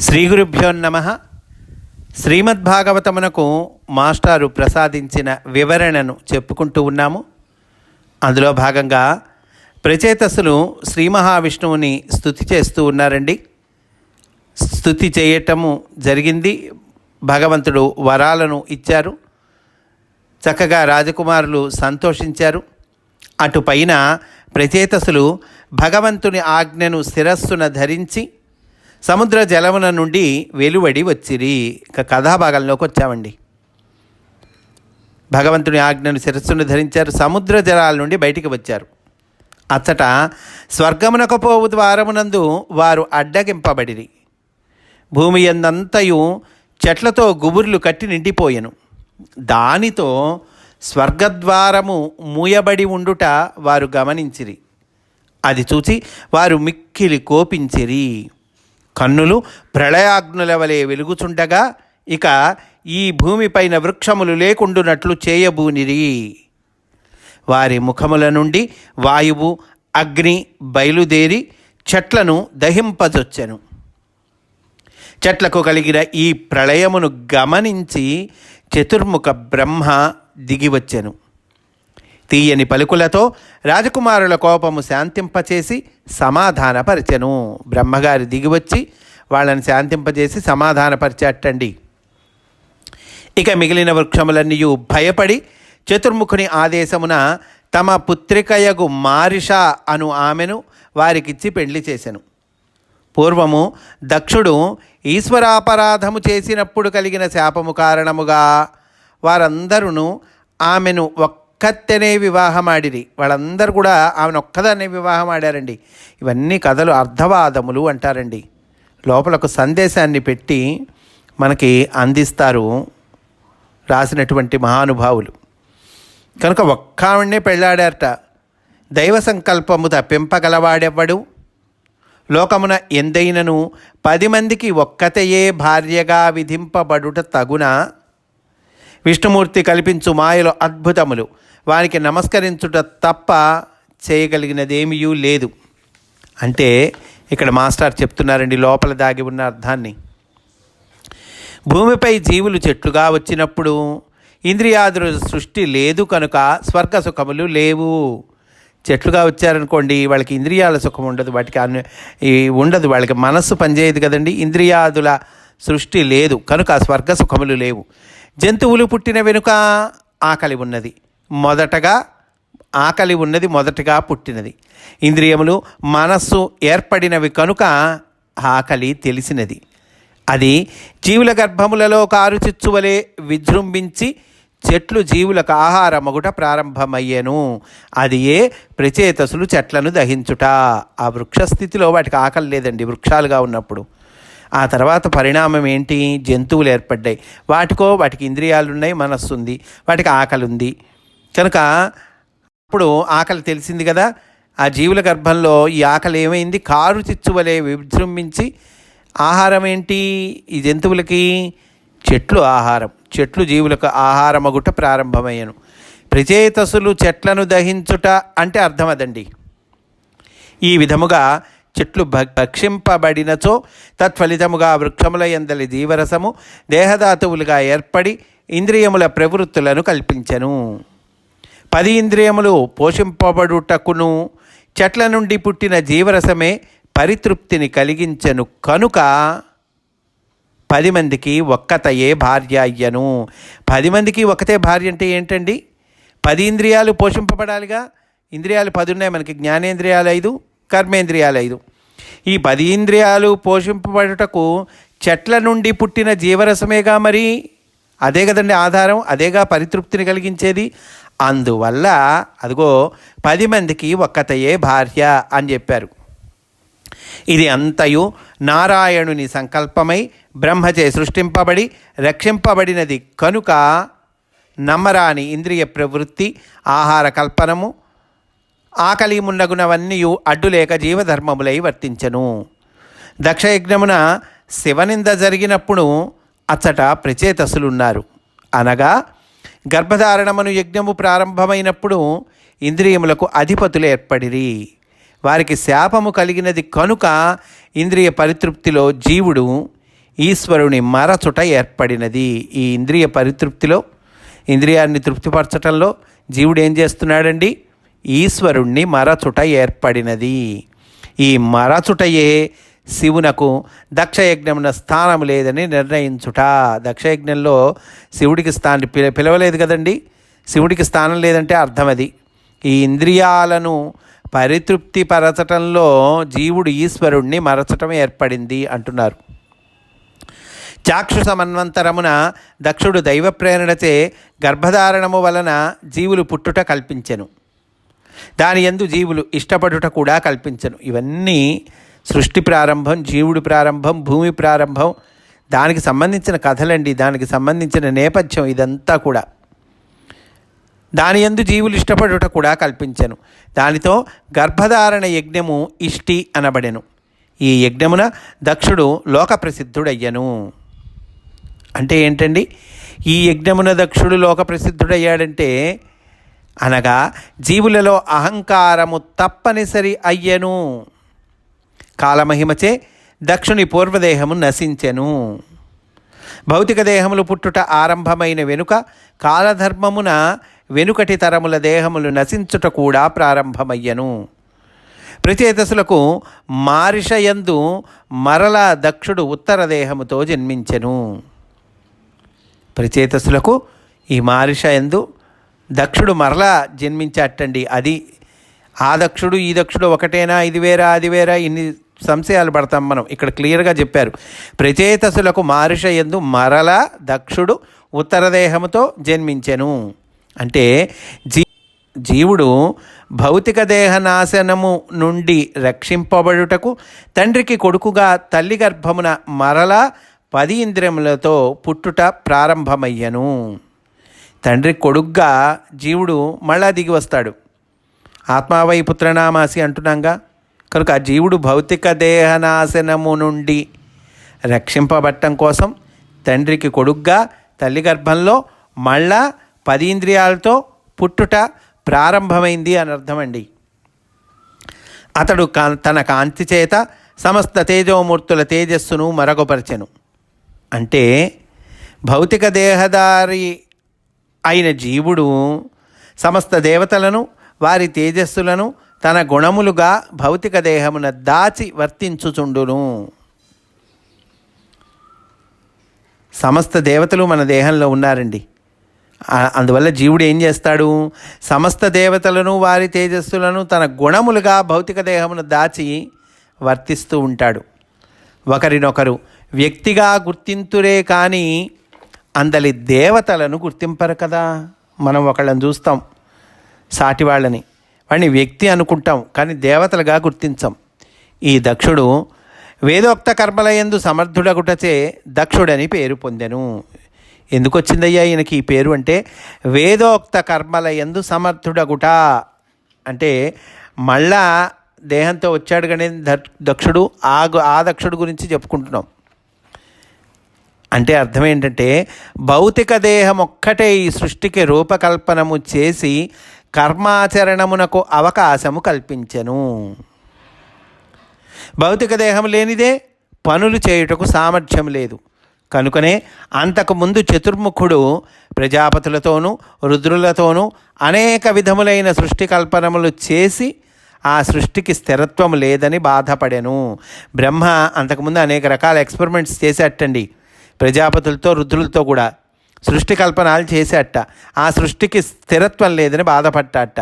శ్రీ గురుభ్యో నమ. శ్రీమద్భాగవతమునకు మాస్టారు ప్రసాదించిన వివరణను చెప్పుకుంటూ ఉన్నాము. అందులో భాగంగా ప్రచేతసులు శ్రీ మహావిష్ణువుని స్థుతి చేస్తూ ఉన్నారండి. స్థుతి చేయటము జరిగింది. భగవంతుడు వరాలను ఇచ్చారు. చక్కగా రాజకుమారులు సంతోషించారు. అటు పైన ప్రచేతసులు భగవంతుని ఆజ్ఞను శిరస్సున ధరించి సముద్ర జలమున నుండి వెలువడి వచ్చిరి. ఇక కథాభాగంలోకి వచ్చామండి. భగవంతుని ఆజ్ఞను శిరస్సును ధరించారు. సముద్ర జలాల నుండి బయటికి వచ్చారు. అచ్చట స్వర్గమునకు పోవు ద్వారమునందు వారు అడ్డగింపబడిరి. భూమి ఎందంతయు చెట్లతో గుబుర్లు కట్టి నిండిపోయెను. దానితో స్వర్గద్వారము మూయబడి ఉండుట వారు గమనించిరి. అది చూసి వారు మిక్కిలి కోపించిరి. కన్నులు ప్రళయాగ్నుల వలె వెలుగుచుండగా ఇక ఈ భూమిపైన వృక్షములు లేకుండునట్లు చేయబూనిరి. వారి ముఖముల నుండి వాయువు అగ్ని బయలుదేరి చెట్లను దహింపజొచ్చెను. చెట్లకు కలిగిన ఈ ప్రళయమును గమనించి చతుర్ముఖ బ్రహ్మ దిగివచ్చెను. తీయని పలుకులతో రాజకుమారుల కోపము శాంతింపచేసి సమాధానపరిచెను. బ్రహ్మగారి దిగివచ్చి వాళ్ళని శాంతింపజేసి సమాధానపరిచేటండి ఇక మిగిలిన వృక్షములన్నీ భయపడి చతుర్ముఖుని ఆదేశమున తమ పుత్రికయగు మారిష అను ఆమెను వారికిచ్చి పెళ్ళి చేశాను పూర్వము దక్షుడు ఈశ్వరాపరాధము చేసినప్పుడు కలిగిన శాపము కారణముగా వారందరూ ఆమెను ఒక్కత్తెనే వివాహమాడిరి. వాళ్ళందరూ కూడా ఆమెను ఒక్కదాన్నే వివాహం ఆడారండి ఇవన్నీ కథలు అర్ధవాదములు అంటారండి. లోపలకు సందేశాన్ని పెట్టి మనకి అందిస్తారు రాసినటువంటి మహానుభావులు. కనుక ఒక్క ఆవిడనే పెళ్ళాడారట దైవ సంకల్పము తప్పింపగలవాడెవ్వడు? లోకమున ఎందైనను పది మందికి ఒక్కతయే భార్యగా విధింపబడుట తగున? విష్ణుమూర్తి కల్పించు మాయలో అద్భుతములు. వారికి నమస్కరించుట తప్ప చేయగలిగినదేమీయూ లేదు. అంటే ఇక్కడ మాస్టర్ చెప్తున్నారండి లోపల దాగి ఉన్న అర్థాన్ని. భూమిపై జీవులు చెట్లుగా వచ్చినప్పుడు ఇంద్రియాదుల సృష్టి లేదు కనుక స్వర్గ సుఖములు లేవు. చెట్లుగా వచ్చారనుకోండి వాళ్ళకి ఇంద్రియాల సుఖం ఉండదు వాటికి అన్ని ఈ ఉండదు వాళ్ళకి మనస్సు పనిచేయదు కదండి. ఇంద్రియాదుల సృష్టి లేదు కనుక స్వర్గ సుఖములు లేవు. జంతువులు పుట్టిన వెనుక ఆకలి ఉన్నది. మొదటగా ఆకలి ఉన్నది మొదటగా పుట్టినది. ఇంద్రియములు మనస్సు ఏర్పడినవి కనుక ఆకలి తెలిసినది. అది జీవుల గర్భములలో కారుచిచ్చువలే విజృంభించి చెట్లు జీవులకు ఆహారమగుట ప్రారంభమయ్యేను. అది ఏ ప్రచేతసులు చెట్లను దహించుట. ఆ వృక్షస్థితిలో వాటికి ఆకలి లేదండి వృక్షాలుగా ఉన్నప్పుడు. ఆ తర్వాత పరిణామం ఏంటి? జంతువులు ఏర్పడ్డాయి. వాటికో వాటికి ఇంద్రియాలు ఉన్నాయి మనస్సు ఉంది వాటికి ఆకలి ఉంది కనుక అప్పుడు ఆకలి తెలిసింది కదా? ఆ జీవుల గర్భంలో ఈ ఆకలి ఏమైంది? కారు చిచ్చువలే విజృంభించి ఆహారం ఏంటి? ఈ జంతువులకి చెట్లు ఆహారం. చెట్లు జీవులకు ఆహారమగుట ప్రారంభమయ్యను. ప్రచేతసులు చెట్లను దహించుట అంటే అర్థం అదండి. ఈ విధముగా చెట్లు భ- భక్షింపబడినచో తత్ఫలితముగా వృక్షముల ఎందలి జీవరసము దేహధాతువులుగా ఏర్పడి ఇంద్రియముల ప్రవృత్తులను కల్పించెను. పది ఇంద్రియములు పోషింపబడుటకును చెట్ల నుండి పుట్టిన జీవరసమే పరితృప్తిని కలిగించను కనుక పది మందికి ఒక్కతయే భార్య అయ్యను. పది మందికి ఒకతే భార్య అంటే ఏంటండి? పది ఇంద్రియాలు పోషింపబడాలిగా. ఇంద్రియాలు పది ఉన్నాయి మనకి. జ్ఞానేంద్రియాలు ఐదు కర్మేంద్రియాలు ఐదు. ఈ పది ఇంద్రియాలు పోషింపబడుటకు చెట్ల నుండి పుట్టిన జీవరసమేగా మరి. అదే కదండి ఆధారం అదేగా పరితృప్తిని కలిగించేది. అందువల్ల అదిగో పది మందికి ఒక్కతయే భార్య అని చెప్పారు. ఇది అంతయు నారాయణుని సంకల్పమై బ్రహ్మచే సృష్టింపబడి రక్షింపబడినది కనుక నమ్మరాని ఇంద్రియ ప్రవృత్తి ఆహార కల్పనము ఆకలి మున్నగునవన్నీ అడ్డులేక జీవధర్మములై వర్తించను. దక్షయజ్ఞమున శివనింద జరిగినప్పుడు అచ్చట ప్రచేతసులున్నారు. అనగా గర్భధారణమును యజ్ఞము ప్రారంభమైనప్పుడు ఇంద్రియములకు అధిపతులు ఏర్పడిరి. వారికి శాపము కలిగినది కనుక ఇంద్రియ పరితృప్తిలో జీవుడు ఈశ్వరుని మరచుట ఏర్పడినది. ఈ ఇంద్రియ పరితృప్తిలో ఇంద్రియాన్ని తృప్తిపరచటంలో జీవుడు ఏం చేస్తున్నాడండి? ఈశ్వరుణ్ణి మరచుట ఏర్పడినది. ఈ మరచుటయే శివునకు దక్షయజ్ఞమున స్థానం లేదని నిర్ణయించుట. దక్షయజ్ఞంలో శివుడికి స్థానం పిల పిలవలేదు కదండి? శివుడికి స్థానం లేదంటే అర్థం అది ఈ ఇంద్రియాలను పరితృప్తి పరచటంలో జీవుడు ఈశ్వరుణ్ణి మరచటం ఏర్పడింది అంటున్నారు. చాక్షు సమన్వంతరమున దక్షుడు దైవ ప్రేరణచే గర్భధారణము వలన జీవులు పుట్టుట కల్పించెను. దాని ఎందు జీవులు ఇష్టపడుట కూడా కల్పించను. ఇవన్నీ సృష్టి ప్రారంభం జీవుడి ప్రారంభం భూమి ప్రారంభం దానికి సంబంధించిన కథలండి దానికి సంబంధించిన నేపథ్యం ఇదంతా కూడా. దాని ఎందు జీవులు ఇష్టపడుట కూడా కల్పించెను. దానితో గర్భధారణ యజ్ఞము ఇష్టి అనబడెను. ఈ యజ్ఞమున దక్షుడు లోక ప్రసిద్ధుడయ్యను అంటే ఏంటండి? ఈ యజ్ఞమున దక్షుడు లోక ప్రసిద్ధుడయ్యాడంటే అనగా జీవులలో అహంకారము తప్పనిసరి అయ్యను. కాలమహిమచే దక్షుని పూర్వదేహము నశించెను. భౌతిక దేహములు పుట్టుట ఆరంభమైన వెనుక కాలధర్మమున వెనుకటి తరముల దేహములు నశించుట కూడా ప్రారంభమయ్యను. ప్రచేతసులకు మారిషయందు మరల దక్షుడు ఉత్తర దేహముతో జన్మించెను. ప్రచేతసులకు ఈ మారిషయందు దక్షుడు మరలా జన్మించాటండి అది ఆ దక్షుడు ఈ దక్షుడు ఒకటేనా? ఇది వేరా? అది వేరా? ఇన్ని సంశయాలు పడతాం మనం. ఇక్కడ క్లియర్గా చెప్పారు. ప్రచేతసులకు మారుష ఎందు మరల దక్షుడు ఉత్తరదేహముతో జన్మించెను. అంటే జీ జీవుడు భౌతిక దేహ నాశనము నుండి రక్షింపబడుటకు తండ్రికి కొడుకుగా తల్లి గర్భమున మరల పది ఇంద్రియములతో పుట్టుట ప్రారంభమయ్యను. తండ్రి కొడుగ్గా జీవుడు మళ్ళా దిగి వస్తాడు. ఆత్మావై పుత్రనామాసి అంటున్నాగా. కనుక జీవుడు భౌతిక దేహనాశనము నుండి రక్షింపబట్టం కోసం తండ్రికి కొడుగ్గా తల్లి గర్భంలో మళ్ళా పది ఇంద్రియాలతో పుట్టుట ప్రారంభమైంది అని అర్థమండి. అతడు కా తన కాంతి చేత సమస్త తేజోమూర్తుల తేజస్సును మరగపరచెను. అంటే భౌతిక దేహదారి అయిన జీవుడు సమస్త దేవతలను వారి తేజస్సులను తన గుణములుగా భౌతిక దేహమున దాచి వర్తించుచుండును. సమస్త దేవతలు మన దేహంలో ఉన్నారండి. అందువల్ల జీవుడు ఏం చేస్తాడు? సమస్త దేవతలను వారి తేజస్సులను తన గుణములుగా భౌతిక దేహమును దాచి వర్తిస్తూ ఉంటాడు. ఒకరినొకరు వ్యక్తిగా గుర్తింతురే కానీ అందలి దేవతలను గుర్తింపరు కదా? మనం ఒకళ్ళని చూస్తాం సాటి వాళ్ళని. వాడిని వ్యక్తి అనుకుంటాం కానీ దేవతలుగా గుర్తించాం. ఈ దక్షుడు వేదోక్త కర్మలయందు సమర్థుడగుటచే దక్షుడని పేరు పొందెను. ఎందుకు వచ్చిందయ్యా ఈయనకి ఈ పేరు అంటే వేదోక్త కర్మలయందు సమర్థుడగుట. అంటే మళ్ళా దేహంతో వచ్చాడు కానీ దక్షుడు ఆ గు- ఆ దక్షుడు గురించి చెప్పుకుంటున్నాం. అంటే అర్థం ఏంటంటే భౌతిక దేహం ఒక్కటే ఈ సృష్టికి రూపకల్పనము చేసి కర్మాచరణమునకు అవకాశము కల్పించెను. భౌతిక దేహం లేనిదే పనులు చేయుటకు సామర్థ్యం లేదు. కనుకనే అంతకుముందు చతుర్ముఖుడు ప్రజాపతులతోనూ రుద్రులతోనూ అనేక విధములైన సృష్టి కల్పనములు చేసి ఆ సృష్టికి స్థిరత్వం లేదని బాధపడెను. బ్రహ్మ అంతకుముందు అనేక రకాల ఎక్స్పెరిమెంట్స్ చేసేటండి. ప్రజాపతులతో రుద్రులతో కూడా సృష్టి కల్పనాలు చేసేట. ఆ సృష్టికి స్థిరత్వం లేదని బాధపడ్డాట.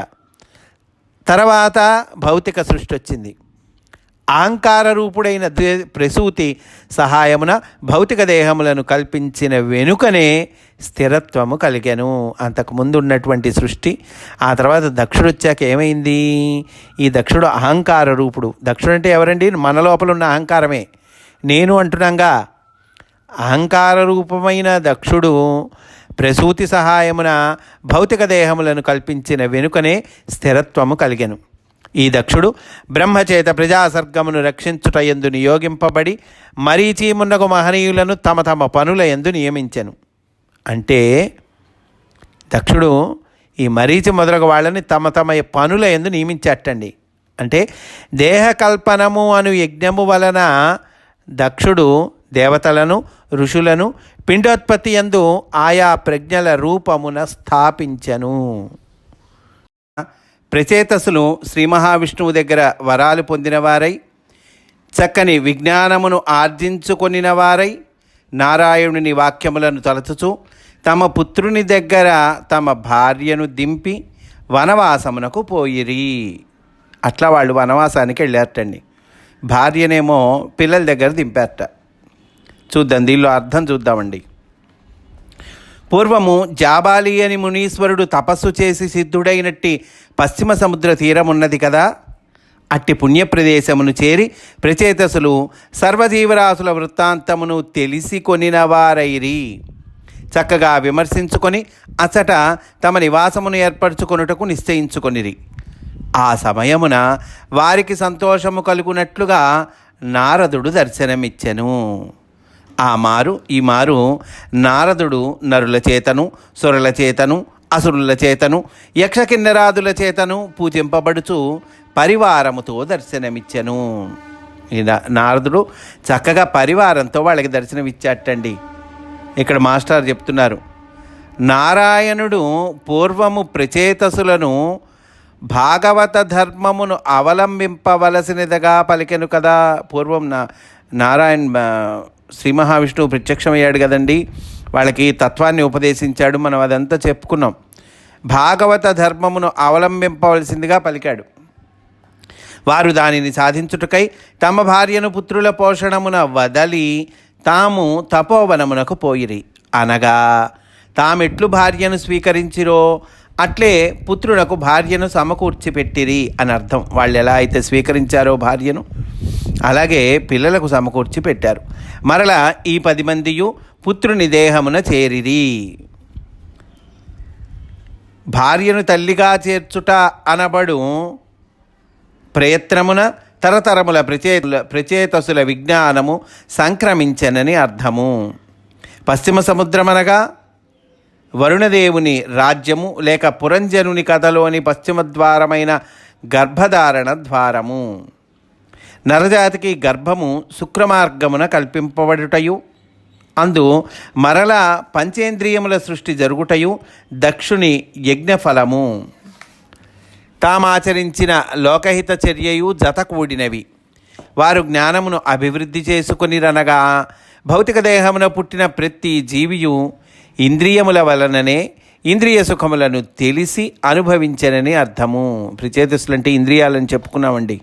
తర్వాత భౌతిక సృష్టి వచ్చింది. అహంకార రూపుడైన ప్రసూతి సహాయమున భౌతిక దేహములను కల్పించిన వెనుకనే స్థిరత్వము కలిగాను. అంతకుముందు ఉన్నటువంటి సృష్టి ఆ తర్వాత దక్షుడు వచ్చాక ఏమైంది? ఈ దక్షుడు అహంకార రూపుడు. దక్షుడు అంటే ఎవరండి? మన లోపల ఉన్న అహంకారమే. నేను అంటున్నాగా అహంకార రూపమైన దక్షుడు ప్రసూతి సహాయమున భౌతిక దేహములను కల్పించిన వెనుకనే స్థిరత్వము కలిగెను. ఈ దక్షుడు బ్రహ్మచేత ప్రజాసర్గమును రక్షించుట ఎందు నియోగింపబడి మరీచీమున్నకు మహనీయులను తమ తమ పనుల ఎందు నియమించెను. అంటే దక్షుడు ఈ మరీచి మొదలగు వాళ్ళని తమ తమ పనుల ఎందు నియమించటండి. అంటే దేహకల్పనము అను యజ్ఞము వలన దక్షుడు దేవతలను ఋషులను పిండోత్పత్తి యందు ఆయా ప్రజ్ఞల రూపమున స్థాపించను. ప్రచేతసులు శ్రీ మహావిష్ణువు దగ్గర వరాలు పొందినవారై చక్కని విజ్ఞానమును ఆర్జించుకొనిన వారై నారాయణుని వాక్యములను తలచుచు తమ పుత్రుని దగ్గర తమ భార్యను దింపి వనవాసమునకు పోయిరి. అట్లా వాళ్ళు వనవాసానికి వెళ్ళారటండి భార్యనేమో పిల్లల దగ్గర దింపారట. చూద్దాం దీనిలో అర్థం చూద్దామండి. పూర్వము జాబాలి అని మునీశ్వరుడు తపస్సు చేసి సిద్ధుడైనట్టి పశ్చిమ సముద్ర తీరం ఉన్నది కదా? అట్టి పుణ్యప్రదేశమును చేరి ప్రచేతసులు సర్వజీవరాశుల వృత్తాంతమును తెలిసి కొనిన వారైరి చక్కగా విమర్శించుకొని అచట తమ నివాసమును ఏర్పరచుకొనుటకు నిశ్చయించుకొనిరి. ఆ సమయమున వారికి సంతోషము కలుగునట్లుగా నారదుడు దర్శనమిచ్చెను. ఆ మారు ఈ మారు నారదుడు నరుల చేతను సురల చేతను అసురుల చేతను యక్షకిన్నరాదుల చేతను పూజింపబడుచు పరివారముతో దర్శనమిచ్చెను. నారదుడు చక్కగా పరివారంతో వాళ్ళకి దర్శనమిచ్చాటండి ఇక్కడ మాస్టర్ చెప్తున్నారు నారాయణుడు పూర్వము ప్రచేతసులను భాగవత ధర్మమును అవలంబింపవలసినదిగా పలికెను కదా. పూర్వం నా నారాయణ శ్రీ మహావిష్ణువు ప్రత్యక్షమయ్యాడు కదండి. వాళ్ళకి తత్వాన్ని ఉపదేశించాడు. మనం అదంతా చెప్పుకున్నాం. భాగవత ధర్మమును అవలంబింపవలసిందిగా పలికాడు. వారు దానిని సాధించుటకై తమ భార్యను పుత్రుల పోషణమున వదలి తాము తపోవనమునకు పోయిరి. అనగా తామెట్లు భార్యను స్వీకరించిరో అట్లే పుత్రులకు భార్యను సమకూర్చి పెట్టిరి అని అర్థం. వాళ్ళు ఎలా అయితే స్వీకరించారో భార్యను అలాగే పిల్లలకు సమకూర్చి పెట్టారు మరలా ఈ పది మందియు పుత్రుని దేహమున చేరిరి. భార్యను తల్లిగా చేర్చుట అనబడు ప్రయత్నమున తరతరముల ప్రచేతుల ప్రచేతసుల విజ్ఞానము సంక్రమించనని అర్థము. పశ్చిమ సముద్రమనగా వరుణదేవుని రాజ్యము లేక పురంజనుని కథలోని పశ్చిమ ద్వారమైన గర్భధారణ ద్వారము. నరజాతికి గర్భము శుక్రమార్గమున కల్పింపబడుటయు. అందు మరల పంచేంద్రియముల సృష్టి జరుగుటయు దక్షుని యజ్ఞఫలము. తామాచరించిన లోకహిత చర్యయు జత కూడినవి వారు జ్ఞానమును అభివృద్ధి చేసుకునిరనగా భౌతిక దేహమున పుట్టిన ప్రతి జీవియు ఇంద్రియముల వలననే ఇంద్రియ సుఖములను తెలిసి అనుభవించనని అర్థము. ప్రిచేతస్సులు అంటే ఇంద్రియాలని చెప్పుకున్నామండి.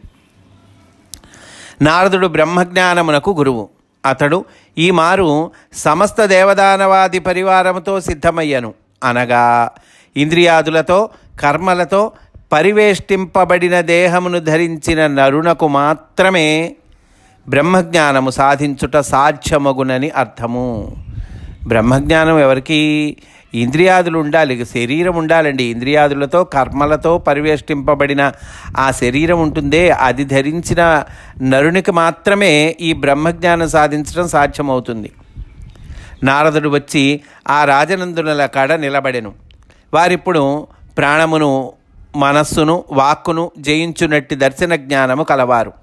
నారదుడు బ్రహ్మజ్ఞానమునకు గురువు. అతడు ఈ మారు సమస్త దేవదానవాది పరివారముతో సిద్ధమయ్యను. అనగా ఇంద్రియాదులతో కర్మలతో పరివేష్టింపబడిన దేహమును ధరించిన నరునకు మాత్రమే బ్రహ్మజ్ఞానము సాధించుట సాధ్యమగునని అర్థము. బ్రహ్మజ్ఞానం ఎవరికి ఇంద్రియాదులు ఉండాలి శరీరం ఉండాలండి. ఇంద్రియాదులతో కర్మలతో పరివేష్టింపబడిన ఆ శరీరం ఉంటుందే అది ధరించిన నరునికి మాత్రమే ఈ బ్రహ్మజ్ఞానం సాధించడం సాధ్యమవుతుంది. నారదుడు వచ్చి ఆ రాజనందునుల కాడ నిలబడెను. వారిప్పుడు ప్రాణమును మనస్సును వాక్కును జయించునట్టి దర్శన జ్ఞానము కలవారు.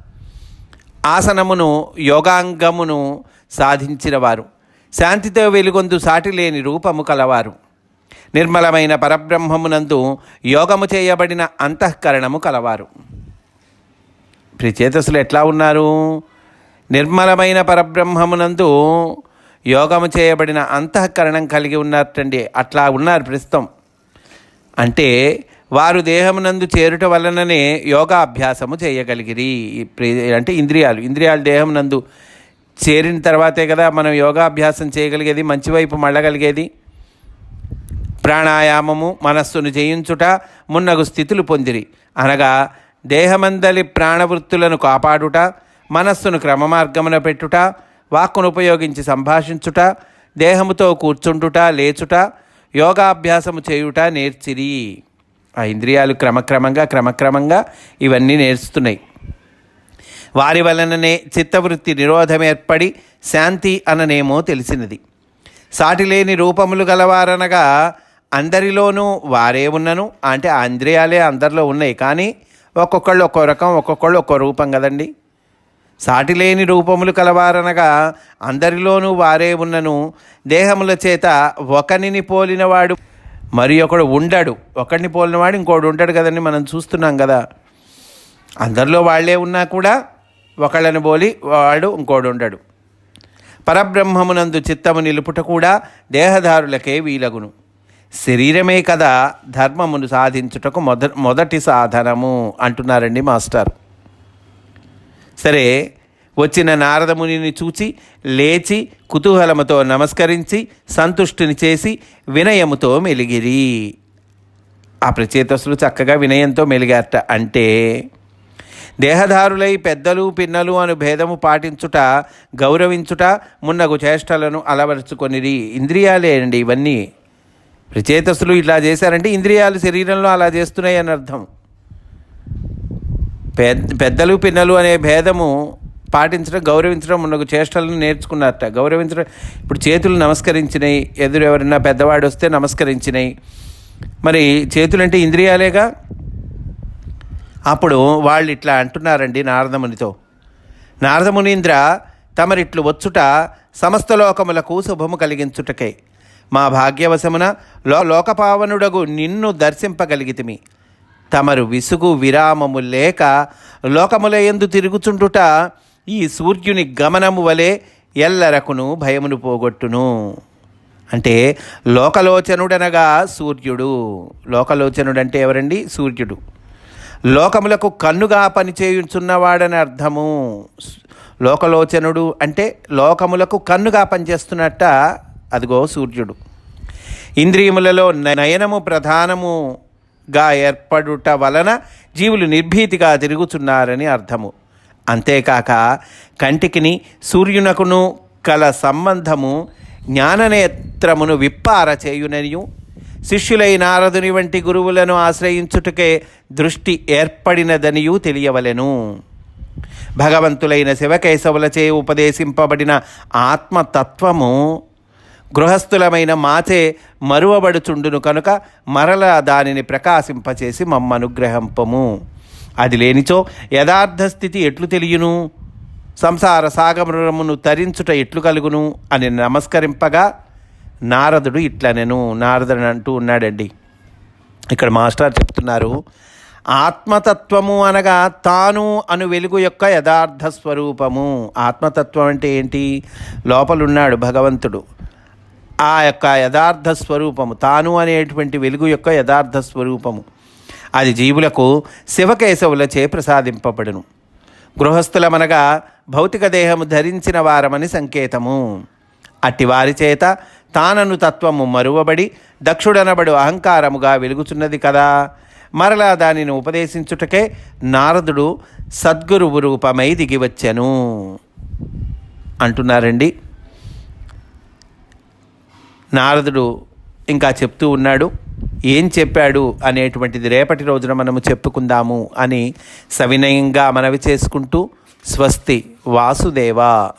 ఆసనమును యోగాంగమును సాధించినవారు. శాంతితో వెలుగొందు సాటి లేని రూపము కలవారు. నిర్మలమైన పరబ్రహ్మమునందు యోగము చేయబడిన అంతఃకరణము కలవారు. ప్రచేతసులు ఎట్లా ఉన్నారు? నిర్మలమైన పరబ్రహ్మమునందు యోగము చేయబడిన అంతఃకరణం కలిగి ఉన్నట్టండి అట్లా ఉన్నారు ప్రస్తుతం. అంటే వారు దేహమునందు చేరుట వలననే యోగాభ్యాసము చేయగలిగిరి. అంటే ఇంద్రియాలు ఇంద్రియాలు దేహమునందు చేరిన తర్వాతే కదా మనం యోగాభ్యాసం చేయగలిగేది మంచి వైపు మళ్ళగలిగేది. ప్రాణాయామము మనస్సును చేయించుట మున్నగు స్థితులు పొందిరి. అనగా దేహమందలి ప్రాణవృత్తులను కాపాడుట మనస్సును క్రమమార్గమున పెట్టుట వాక్కును ఉపయోగించి సంభాషించుట దేహముతో కూర్చుంటుట లేచుట యోగాభ్యాసము చేయుట నేర్చిరి. ఆ ఇంద్రియాలు క్రమక్రమంగా క్రమక్రమంగా ఇవన్నీ నేర్చుతున్నాయి. వారి వలననే చిత్తవృత్తి నిరోధం ఏర్పడి శాంతి అననేమో తెలిసినది. సాటిలేని రూపములు గలవారనగా అందరిలోనూ వారే ఉన్నను అంటే ఆంద్రియాలే ఇంద్రియాలే అందరిలో ఉన్నాయి కానీ ఒక్కొక్కళ్ళు ఒక్కో రకం ఒక్కొక్కళ్ళు ఒక్కో రూపం కదండి. సాటిలేని రూపములు కలవారనగా అందరిలోనూ వారే ఉన్నను దేహముల చేత ఒకనిని పోలినవాడు మరి ఒకడు ఉండడు. ఒకడిని పోలినవాడు ఇంకోడు ఉండడు కదండి మనం చూస్తున్నాం కదా. అందరిలో వాళ్ళే ఉన్నా కూడా ఒకళ్ళని బోలి వాడు ఇంకోడు ఉండడు. పరబ్రహ్మమునందు చిత్తము నిలుపుట కూడా దేహదారులకే వీలగును. శరీరమే కదా ధర్మమును సాధించుటకు మొద మొదటి సాధనము అంటున్నారండి మాస్టర్. సరే వచ్చిన నారదమునిని చూచి లేచి కుతూహలముతో నమస్కరించి సంతుష్టిని చేసి వినయముతో మెలిగిరి. ఆ ప్రచేతసులు చక్కగా వినయంతో మెలిగారట. అంటే దేహదారులై పెద్దలు పిన్నలు అను భేదము పాటించుట గౌరవించుట మున్నగు చేష్టలను అలవరుచుకొనిది ఇంద్రియాలే అండి ఇవన్నీ. ప్రచేతసులు ఇలా చేశారంటే ఇంద్రియాలు శరీరంలో అలా చేస్తున్నాయి అని అర్థం. పెద్ద పెద్దలు పిన్నలు అనే భేదము పాటించడం గౌరవించడం మనకు చేష్టలను నేర్చుకున్నారట. గౌరవించడం ఇప్పుడు చేతులు నమస్కరించినాయి ఎదురు ఎవరైనా పెద్దవాడు వస్తే నమస్కరించినాయి మరి చేతులు అంటే ఇంద్రియాలేగా? అప్పుడు వాళ్ళు ఇట్లా అంటున్నారండి నారదమునితో. నారదమునీంద్ర తమరిట్లు వచ్చుట సమస్త లోకములకు శుభము కలిగించుటకే. మా భాగ్యవశమున లో లోకపావనుడగు నిన్ను దర్శింపగలిగితిమి. తమరు విసుగు విరామము లేక లోకముల ఎందు తిరుగుచుండుట ఈ సూర్యుని గమనము వలె ఎల్లరకును భయమును పోగొట్టును. అంటే లోకలోచనుడనగా సూర్యుడు. లోకలోచనుడంటే ఎవరండి? సూర్యుడు. లోకములకు కన్నుగా పనిచేయుచున్నవాడని అర్థము. లోకలోచనుడు అంటే లోకములకు కన్నుగా పనిచేస్తున్నట్ట అదిగో సూర్యుడు. ఇంద్రియములలో నయనము ప్రధానముగా ఏర్పడుట వలన జీవులు నిర్భీతిగా తిరుగుతున్నారని అర్థము. అంతేకాక కంటికిని సూర్యునకును కల సంబంధము జ్ఞాననేత్రమును విప్పార చేయుననియు శిష్యులై నారదుని వంటి గురువులను ఆశ్రయించుటకే దృష్టి ఏర్పడినదనియూ తెలియవలెను. భగవంతులైన శివకేశవులచే ఉపదేశింపబడిన ఆత్మతత్వము గృహస్థులమైన మాచే మరువబడుచుండును కనుక మరల దానిని ప్రకాశింపచేసి మమ్మనుగ్రహింపము. అది లేనిచో యథార్థ స్థితి ఎట్లు తెలియను? సంసార సాగమరమును తరించుట ఎట్లు కలుగును? అని నమస్కరింపగా నారదుడు ఇట్లా నేను నారదుడు అంటూ ఉన్నాడండి. ఇక్కడ మాస్టర్ చెప్తున్నారు ఆత్మతత్వము అనగా తాను అను వెలుగు యొక్క యథార్థ స్వరూపము. ఆత్మతత్వం అంటే ఏంటి? లోపలున్నాడు భగవంతుడు. ఆ యొక్క యథార్థ స్వరూపము తాను అనేటువంటి వెలుగు యొక్క యథార్థ స్వరూపము. అది జీవులకు శివకేశవులచే ప్రసాదింపబడును. గృహస్థులమనగా భౌతిక దేహము ధరించిన వారమని సంకేతము. అట్టి వారి చేత తానను తత్వము మరువబడి దక్షుడనబడు అహంకారముగా వెలుగుచున్నది కదా. మరలా దానిని ఉపదేశించుటకే నారదుడు సద్గురువు రూపమై దిగివచ్చెను అంటున్నారండి. నారదుడు ఇంకా చెప్తూ ఉన్నాడు. ఏం చెప్పాడు అనేటువంటిది రేపటి రోజున మనము చెప్పుకుందాము అని సవినయంగా మనవి చేసుకుంటూ స్వస్తి వాసుదేవా.